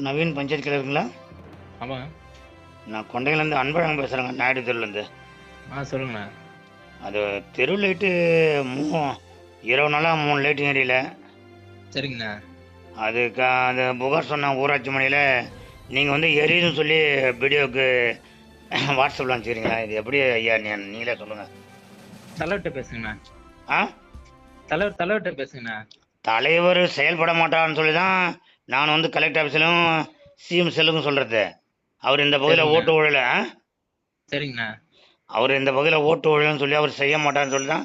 நவீன் பஞ்சாயத்து கிளருங்களா ஆமாங்க நான் கொண்டையிலேருந்து அன்பழகன் பேசுகிறேங்க நாயுடு தெருவுலேருந்து ஆ சொல்லுங்கண்ணா. அது தெரு லைட்டு மூ இருபது நாளாக மூணு லைட்டு ஏரியல சரிங்கண்ணா. அதுக்கு அந்த புகார் சொன்ன ஊராட்சி மனையில் நீங்கள் வந்து எரியுதுன்னு சொல்லி வீடியோவுக்கு வாட்ஸ்அப்பில் அனுப்பிச்சிக்கிறீங்களா இது எப்படி ஐயா நீங்களே சொல்லுங்கள் தலைவர்கிட்ட பேசுங்கண்ணா. ஆ? தலைவர் தலைவர்கிட்ட பேசுங்கண்ணா. தலைவர் செயல்பட மாட்டார்னு சொல்லி தான் நான் வந்து கலெக்டர் ஆஃபீஸிலும் சிஎம் செல்லுக்கும் சொல்கிறது அவர் இந்த பகுதியில். ஓட்டு ஊழல சரிங்கண்ணா. அவர் இந்த பகுதியில் ஓட்டு ஊழல்னு சொல்லி அவர் செய்ய மாட்டார்னு சொல்லி தான்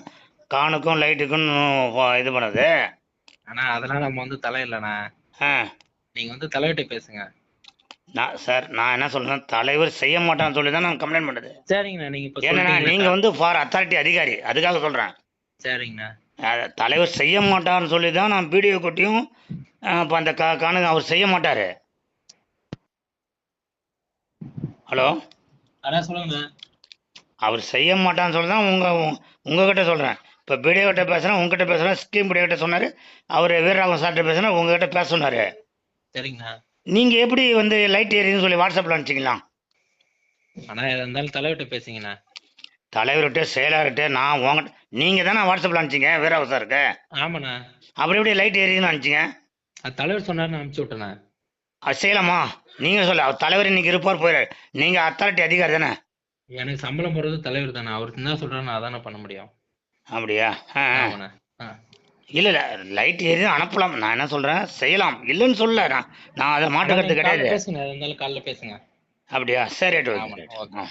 கானுக்கும் லைட்டுக்கும் இது பண்ணது. அண்ணா அதெல்லாம் நம்ம வந்து தலை இல்லைண்ணா ஆ. நீங்கள் வந்து தலைவர்கிட்ட பேசுங்க. நான் சார் நான் என்ன சொல்றேன் தலைவர் செய்ய மாட்டான்னு சொல்லி தான் நான் கம்ப்ளைண்ட் பண்ணது. சரிங்கண்ணா நீங்கள் ஏன்னா நீங்கள் வந்து ஃபார் அத்தாரிட்டி அதிகாரி அதுக்காக சொல்கிறேன் சரிங்கண்ணா தலைவர் செய்ய மாட்டார்னு சொல்லி தான் நான் வீடியோ கொட்டியும் இப்போ அந்த கா காணுங்க அவர் செய்ய மாட்டார். ஹலோ? அண்ணா சொல்லுங்கண்ணா அவர் செய்ய மாட்டான்னு சொல்லி தான் உங்கள் உங்ககிட்ட சொல்கிறேன் இப்போ வீடியோ கிட்ட பேசுகிறேன் உங்ககிட்ட பேசுகிறேன் ஸ்கீம் வீடியோ கிட்ட சொன்னார். அவர் வீரராகவன் சார்கிட்ட பேசுகிறேன் உங்ககிட்ட பேச சொன்னார். சரிங்கண்ணா நீங்கள் எப்படி வந்து லைட் ஏறின்னு சொல்லி வாட்ஸ்அப்பில் அனுப்பிச்சிங்களா? அண்ணா எதாக இருந்தாலும் தலைவர்கிட்ட பேசுங்கண்ணா தலைவர்கிட்ட செயலாளர்கிட்ட நான் உங்கள்கிட்ட நீங்கள் தானே வாட்ஸ்அப்பில் அனுப்பிச்சிங்க வீரராகவன் சாருக்கு ஆமாண்ணா. அப்புறம் எப்படி லைட் ஏறின்னு அனுப்பிச்சிங்க? அது தலைவர் சொன்னார்னு அனுப்பிச்சி விட்டேண்ணா. அது செய்யலாமா? நீங்கள் சொல்ல அவர் தலைவர் இன்னைக்கு இருப்பார் போயிடாரு நீங்கள் அத்தாரிட்டி அதிகாரி தானே? எனக்கு சம்பளம் போடுறது தலைவர் தானே. அவர் என்ன சொல்கிறாரு நான் அதானே பண்ண முடியும். அப்படியா? ஆ. ஆமாண்ணா. ஆ. இல்லை இல்லை லைட் ஏறி அனுப்பலாம். நான் என்ன சொல்கிறேன் செய்யலாம். இல்லைன்னு சொல்ல. நான் நான் அதை மாட்டுக்கிறது கிடையாது. பேசுங்க. இருந்தாலும் காலைல பேசுங்க. அப்படியா? சரி ரைட்டு. ஆ.